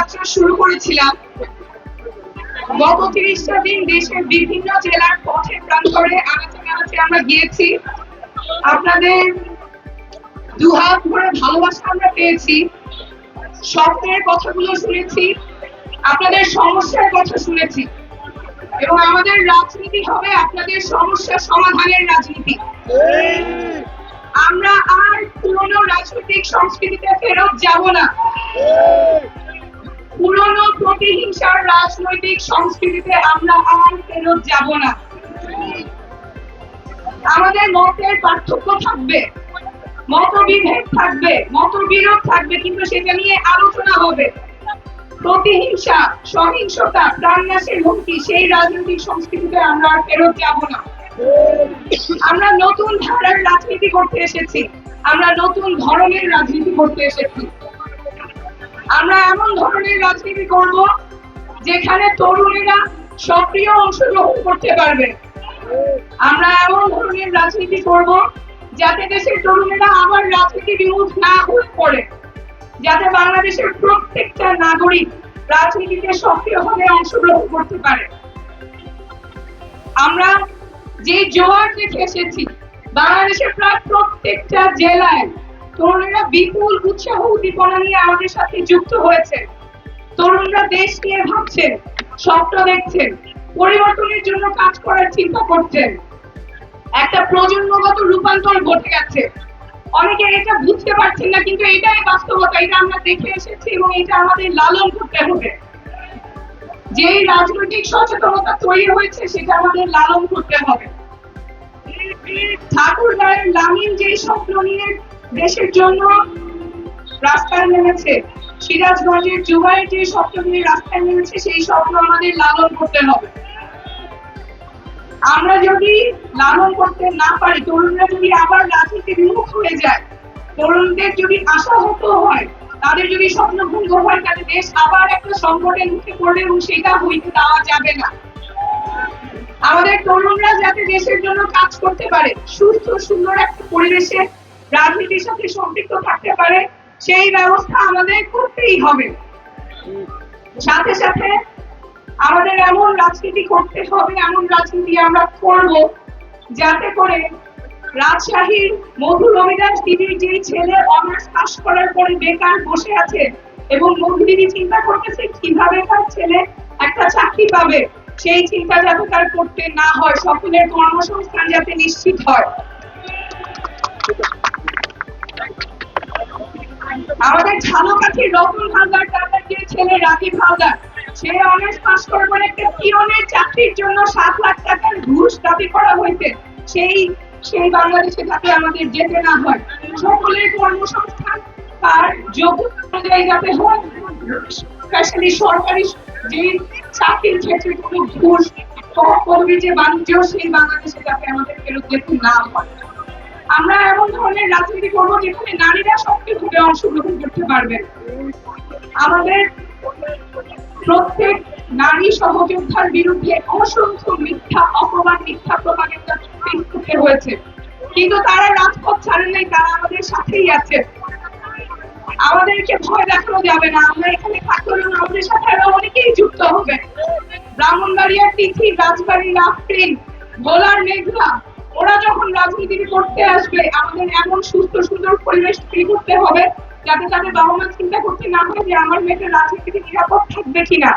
পদযাত্রা শুরু করেছিলাম। গত তিরিশটা দিন দেশের বিভিন্ন জেলার পথে প্রান্তরে আনাচে কানাচে আমরা গিয়েছি। আপনাদের দুহাত ভরে ভালোবাসা আমরা পেয়েছি। স্বপ্নের কথাগুলো শুনেছি। আপনাদের সমস্যার কথা শুনেছি। এবং আমাদের রাজনীতি হবে আপনাদের সমস্যা সমাধানের রাজনীতি। আমরা আর পুরনো রাজনৈতিক সংস্কৃতিতে ফেরত যাব না। পুরনো প্রতিহিংসার রাজনৈতিক সংস্কৃতিতে আমরা আর ফেরত যাব না। আমাদের মতের পার্থক্য থাকবে, মতবিভেদ থাকবে, মতবিরোধ থাকবে, কিন্তু সেটা নিয়ে আলোচনা হবে। প্রতিহিংসা, সহিংসতা, প্রাণনাশের হুমকি, সেই রাজনৈতিক সংস্কৃতিতে আমরা আর ফেরত যাব না। আমরা নতুন ধারার রাজনীতি করতে এসেছি, আমরা নতুন ধরনের রাজনীতি করতে এসেছি। আমরা এমন ধরনের রাজনীতি করব যেখানে তরুণীরা সক্রিয় অংশগ্রহণ করতে পারবে। আমরা এমন ধরনের রাজনীতি করব যাতে দেশের তরুণেরা আবার রাজনীতি বিমুখ না হয়ে পড়ে। যাতে বাংলাদেশের প্রত্যেকটা নাগরিক রাজনীতিতে সক্রিয়ভাবে অংশগ্রহণ করতে পারে। আমরা যে জোয়ার দেখে এসেছি, বাংলাদেশের প্রায় প্রত্যেকটা জেলায় তরুণেরা বিপুল উৎসাহ উদ্দীপনা নিয়ে আমাদের সাথে যুক্ত হয়েছে তরুণরা দেশ নিয়ে ভাবছেন, স্বপ্ন দেখছেন, পরিবর্তনের জন্য কাজ করার চিন্তা করছেন। একটা প্রজন্মগত রূপান্তর ঘটে গেছে অনেকে এটা বুঝতে পারছেন না, কিন্তু এটাই বাস্তবতা, এটা আমরা দেখে এসেছি এবং এটা আমাদের লালন করতে হবে। যেই রাজনৈতিক সচেতনতা তৈরি হয়েছে, সেটা আমাদের লালন করতে হবে। ঠাকুর গায়ের লামিন যে স্বপ্ন নিয়ে দেশের জন্য রাস্তায় নেমেছে। সিরাজগঞ্জের জুবাইয়ের যে স্বপ্ন নিয়ে রাস্তায় নেমেছে, সেই স্বপ্ন আমাদের লালন করতে হবে। আমরা যদি লালন করতে না পারি, তরুণরা যদি আবার রাজনীতি বিমুখ হয়ে যায়, তরুণদের যদি আশাহত হয়, তাদের যদি স্বপ্ন ভঙ্গ হয়, তাহলে দেশ আবার একটা সংকটের মুখে পড়বে এবং সেটা হইতে দেওয়া যাবে না। আমাদের তরুণরা যাতে দেশের জন্য কাজ করতে পারে, সুস্থ, সুন্দর একটা পরিবেশে রাজনীতির সাথে সম্পৃক্ত থাকতে পারে, সেই ব্যবস্থা আমাদের করতেই হবে। সাথে সাথে আমাদের এমন রাজনীতি করতে হবে, এমন রাজনীতি আমরা করব, যাতে করে রাজশাহীর মধু রবিদাস দিদির যে ছেলে অনার্স পাস করার পরে বেকার বসে আছে এবং মধু দিদি চিন্তা করতেছে কীভাবে তার ছেলে একটা চাকরি পাবে, সেই চিন্তা যাতে তার করতে না হয়, সকলের কর্মসংস্থান যাতে নিশ্চিত হয়। আমাদের ঝালকাঠির রতন হালদার তাদের যে ছেলে রাকিব হালদার সে অনার্স পাস পরে একটা পিয়নের চাকরির জন্য সাত লাখ টাকার ঘুষ দাবি করা হয়েছে। সেই সেই বাংলাদেশে যাতে আমাদের যেতে না হয়। সকলের কর্মসংস্থান তার যোগ্যতা অনুযায়ী যাতে হয় স্পেশালি সরকারি যে চাকরির ক্ষেত্রে কোনো ঘুষ কর্মী যে বাণিজ্য, সেই বাংলাদেশে যাতে আমাদের ফেরত যেতে না হয়। আমরা এমন ধরনের রাজনীতি করব যেখানে নারীরা সক্রিয়ভাবে অংশগ্রহণ করতে পারবেন আমাদের প্রত্যেক নারী সহযোদ্ধার বিরুদ্ধে অসংখ্য মিথ্যা অপমান মিথ্যা প্রপাগেন্ডা ফেসবুকে হয়েছে। কিন্তু তারা রাজপথ ছাড়েন নাই, তারা আমাদের সাথেই আছে। আমাদেরকে ভয় দেখানো যাবে না, আমরা এখানে থাকতে হলে আমাদের সাথে আরও অনেকেই যুক্ত হবে। ব্রাহ্মণবাড়িয়ার তিথি, রাজবাড়ির আফরিন ভোলার মেঘলা ওরা যখন রাজনীতি করতে আসবে, আমাদের এমন সুস্থ, সুন্দর পরিবেশ তৈরি করতে হবে যাতে তাদের বাবা মা চিন্তা করতে না হয় যে আমার মেয়েটা রাজনীতিতে নিরাপদ থাকবে কিনা।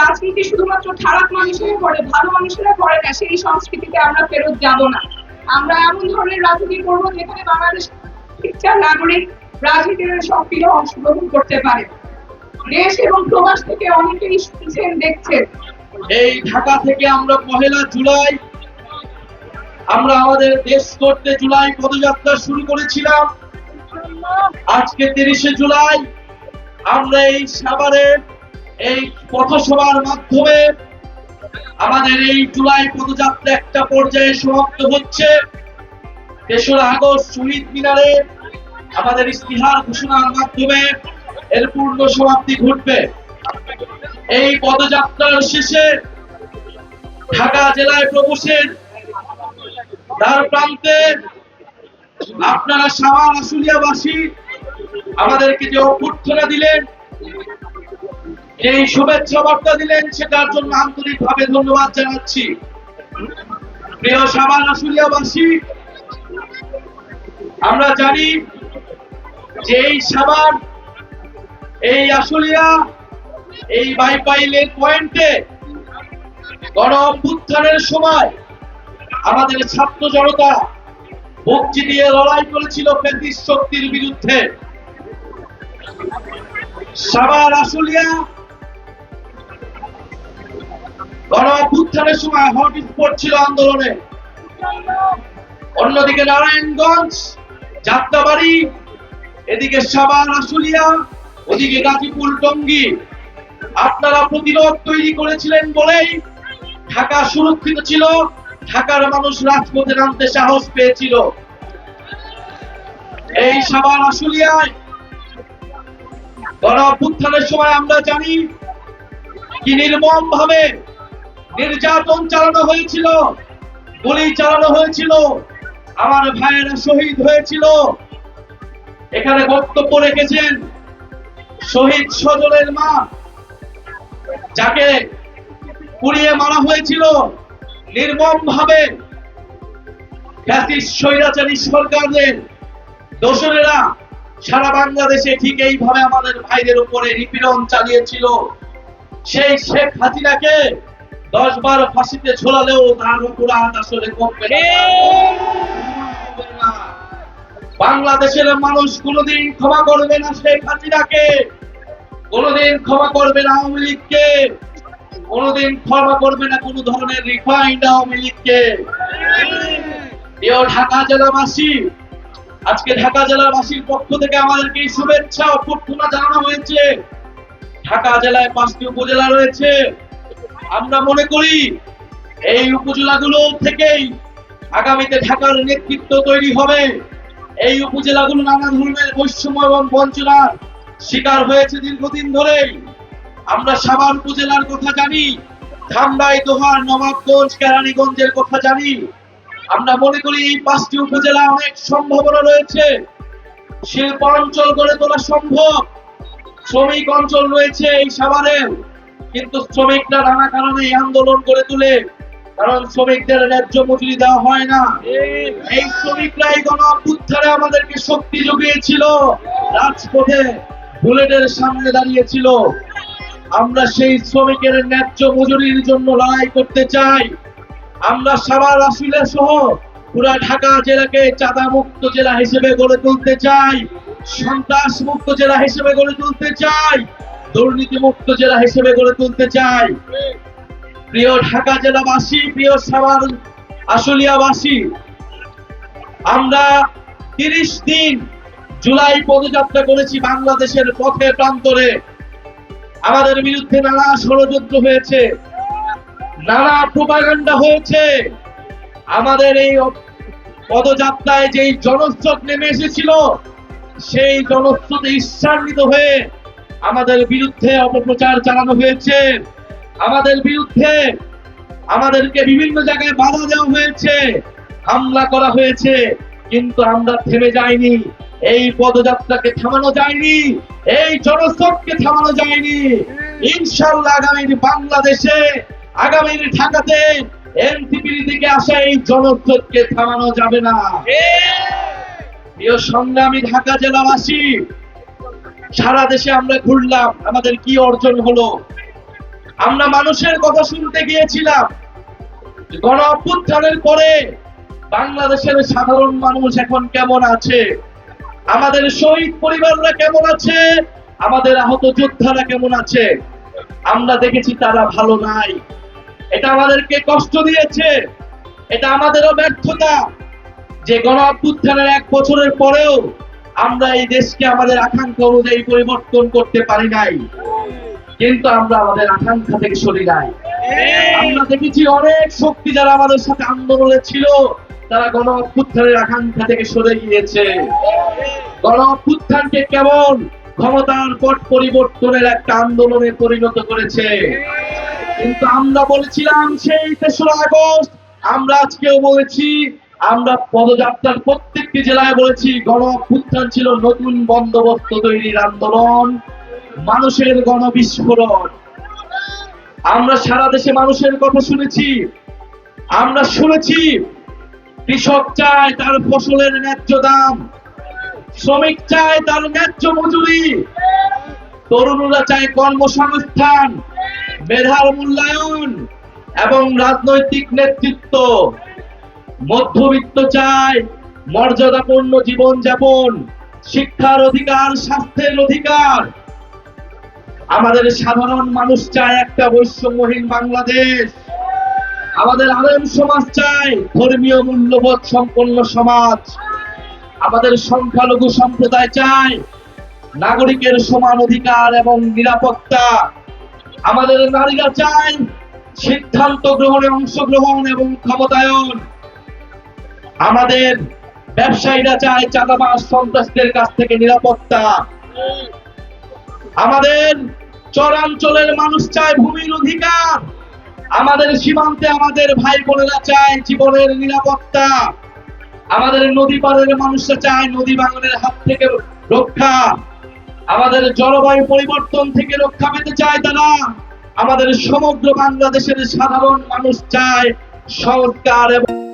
রাজনীতি শুধুমাত্র খারাপ মানুষেরা করে, ভালো মানুষেরা করে না, সেই সংস্কৃতিতে আমরা ফেরত যাব না। আমরা এমন ধরনের রাজনীতি করব যেখানে বাংলাদেশ শিক্ষা, নাগরিক, রাজনীতির সক্রিয় অংশগ্রহণ করতে পারে। দেশ এবং প্রবাস থেকে অনেকেই শুনছেন, দেখছেন। এই ঢাকা থেকে আমরা পহেলা জুলাই, আমরা আমাদের দেশ করতে জুলাই পদযাত্রা শুরু করেছিলাম। আজকে তিরিশে জুলাই, আমরা এই সাভারে এই পথসভার মাধ্যমে আমাদের এই জুলাই পদযাত্রা একটা পর্যায়ে সমাপ্ত হচ্ছে। তেসরা আগস্ট শহীদ মিনারে আমাদের ইস্তিহার ঘোষণার মাধ্যমে এর পূর্ণ সমাপ্তি ঘটবে। এই পদযাত্রার শেষে ঢাকা জেলায় প্রবেশের দ্বার প্রান্তে আপনারা সাভার আশুলিয়াবাসী আমাদেরকে যে অভ্যর্থনা দিলেন, এই শুভেচ্ছা বার্তা দিলেন, সেটার জন্য আন্তরিকভাবে ধন্যবাদ জানাচ্ছি। প্রিয় সাবান আশুলিয়াবাসী, আমরা জানি যে এই সাবান এই আশুলিয়া এই বাইপাইলের পয়েন্টে গণ অভ্যুত্থানের সময় আমাদের ছাত্র জনতা ভক্তি দিয়ে লড়াই করেছিল ব্রিটিশ শক্তির বিরুদ্ধে। সাবার আশুলিয়া গণ অভ্যুত্থানের সময় হটস্পট ছিল আন্দোলনে। অন্যদিকে নারায়ণগঞ্জ, যাত্রাবাড়ি, এদিকে সাবার আসুলিয়া ওদিকে গাজীপুর, টঙ্গী। আপনারা প্রতিরোধ তৈরি করেছিলেন বলেই ঢাকা সুরক্ষিত ছিল, ঢাকার মানুষ রাজপথে নামতে সাহস পেয়েছিল। এই সাবার আশুলিয়ায় গণঅভ্যুত্থানের সময় আমরা জানি কি নির্মম ভাবে নির্যাতন চালানো হয়েছিল, গুলি চালানো হয়েছিল, আমার ভাইয়েরা শহীদ হয়েছিল। এখানে বক্তব্য রেখেছেন শহীদ সজলের মা যাকে পুড়িয়ে মারা হয়েছিল নির্মম ভাবে স্বৈরাচারী সরকারের দোসরেরা সারা বাংলাদেশে ঠিক এইভাবে আমাদের ভাইদের উপরে নিপীড়ন চালিয়েছিল সেই শেখ হাসিনাকে দশ বার ফাঁসিতে ঝোলালেও তার অপরাধ আসলে কমবে। বাংলাদেশের মানুষ কোনোদিন ক্ষমা করবে না শেখ হাসিনাকে কোনোদিন ক্ষমা করবে না আওয়ামী লীগকে, কোনোদিন ক্ষমা করবে না কোনো ধরনের রিফাইন্ড আওয়ামী লীগকে। ঢাকা জেলাবাসী, আজকে ঢাকা জেলাবাসীর পক্ষ থেকে আমাদেরকে শুভেচ্ছা অভ্যর্থনা জানানো হয়েছে। ঢাকা জেলায় পাঁচটি উপজেলা রয়েছে। আমরা মনে করি, এই উপজেলাগুলো থেকেই আগামীতে ঢাকার নেতৃত্ব তৈরি হবে। এই উপজেলাগুলো নানা ধরনের বৈষম্য এবং বঞ্চনার শিকার হয়েছে দীর্ঘদিন ধরেই। আমরা সাভার উপজেলার কথা জানি, ধামরাই, দোহার, নবাবগঞ্জ, কেরানীগঞ্জের কথা জানি। আমরা মনে করি এই পাঁচটি উপজেলা অনেক সম্ভাবনা রয়েছে। শিল্প অঞ্চল গড়ে তোলা সম্ভব। শ্রমিক অঞ্চল রয়েছে এই সাভারের। কিন্তু শ্রমিকরা নানা কারণে এই আন্দোলন করে তুলে। কারণ শ্রমিকদের ন্যায্য মজুরি দেওয়া হয় না। এই শ্রমিকরাই গণ অভ্যুত্থানে আমাদেরকে শক্তি জুগিয়েছিল রাজপথে। বুলেটের সামনে দাঁড়িয়েছিল আমরা সেই শ্রমিকের ন্যায্য মজুরির জন্য লড়াই করতে চাই। আমরা সাভার আসিলে সহ পুরা ঢাকা জেলাকে চাঁদা মুক্ত জেলা হিসেবে গড়ে তুলতে চাই। সন্ত্রাস মুক্ত জেলা হিসেবে গড়ে তুলতে চাই। দুর্নীতি মুক্ত জেলা হিসেবে গড়ে তুলতে চাই। প্রিয় ঢাকা জেলাবাসী, প্রিয় সাভার আশুলিয়াবাসী, আমরা তিরিশ দিন জুলাই পদযাত্রা করেছি বাংলাদেশের পথে প্রান্তরে। আমাদের বিরুদ্ধে নানা ষড়যন্ত্র হয়েছে, নানা প্রোপাগান্ডা হয়েছে। আমাদের এই পদযাত্রায় যেই জনস্রোত নেমে এসেছিল, সেই জনস্রোতে ঈর্ষান্বিত হয়ে আমাদের বিরুদ্ধে অপপ্রচার চালানো হয়েছে। আমাদের বিরুদ্ধে আমাদেরকে বিভিন্ন জায়গায় বাধা দেওয়া হয়েছে, হামলা করা হয়েছে, কিন্তু আমরা থেমে যাইনি। এই পদযাত্রাকে থামানো যায়নি, এই জনস্রোতকে থামানো যায়নি। ইনশাল্লাহ আগামীর বাংলাদেশে, আগামীর ঢাকাতে এনসিপির দিকে আসা এই জনস্রোতকে থামানো যাবে না। প্রিয় সংগ্রামী ঢাকা জেলাবাসী, সারা দেশে আমরা ঘুরলাম, আমাদের কি অর্জন হলো? আমরা মানুষের কথা শুনতে গিয়েছিলাম। গণ অভ্যুত্থানের পরে বাংলাদেশের সাধারণ মানুষ এখন কেমন আছে? আমাদের শহীদ পরিবাররা কেমন আছে? আমাদের আহত যোদ্ধারা কেমন আছে? আমরা দেখেছি তারা ভালো নাই। এটা আমাদেরকে কষ্ট দিয়েছে। এটা আমাদেরও ব্যর্থতা। যে গণ অভ্যুত্থানের এক বছরের পরেও আমরা এই দেশকে আমাদের আকাঙ্ক্ষা অনুযায়ী পরিবর্তন করতে পারি নাই। কিন্তু আমরা আমাদের আকাঙ্ক্ষা থেকে সরি নাই আমরা দেখেছি অনেক শক্তি যারা আমাদের সাথে আন্দোলনে ছিল। তারা গণ অভ্যুত্থানের আকাঙ্ক্ষা থেকে সরে গিয়েছে। গণ অভ্যুত্থানকে কেমন ক্ষমতার পট পরিবর্তনের একটা আন্দোলনে পরিণত করেছে। কিন্তু আমরা বলেছিলাম, সেই তেসরা আগস্ট আমরা আজকেও বলেছি, আমরা পদযাত্রার প্রত্যেকটি জেলায় বলেছি গণ অভ্যুত্থান ছিল নতুন বন্দোবস্ত তৈরির আন্দোলন, মানুষের গণবিস্ফোরণ। আমরা সারা দেশে মানুষের কথা শুনেছি, আমরা শুনেছি কৃষক চায় তার ফসলের ন্যায্য দাম। শ্রমিক চায় তার ন্যায্য মজুরি। তরুণরা চায় কর্মসংস্থান, মেধার মূল্যায়ন এবং রাজনৈতিক নেতৃত্ব। মধ্যবিত্ত চায় মর্যাদাপূর্ণ জীবন যাপন শিক্ষার অধিকার, স্বাস্থ্যের অধিকার। আমাদের সাধারণ মানুষ চায় একটা বৈষম্যহীন বাংলাদেশ। আমাদের আলেম সমাজ চায় ধর্মীয় মূল্যবোধ সম্পন্ন সমাজ। আমাদের সংখ্যালঘু সম্প্রদায় চায় নাগরিকের সমান অধিকার এবং নিরাপত্তা। আমাদের নারীরা চায় সিদ্ধান্ত গ্রহণে অংশগ্রহণ এবং ক্ষমতায়ন। আমাদের ব্যবসায়ীরা চায় চাঁদাবাস সন্ত্রাসদের কাছ থেকে নিরাপত্তা। আমাদের চরাঞ্চলের মানুষ চায় ভূমির অধিকার। আমাদের সীমান্তে আমাদের ভাই বোনেরা চায় জীবনের নিরাপত্তা। আমাদের নদী পাড়ের মানুষরা চায় নদী বাঙালের হাত থেকে রক্ষা। আমাদের জলবায়ু পরিবর্তন থেকে রক্ষা পেতে চায় তারা। আমাদের সমগ্র বাংলাদেশের সাধারণ মানুষ চায় সরকার এবং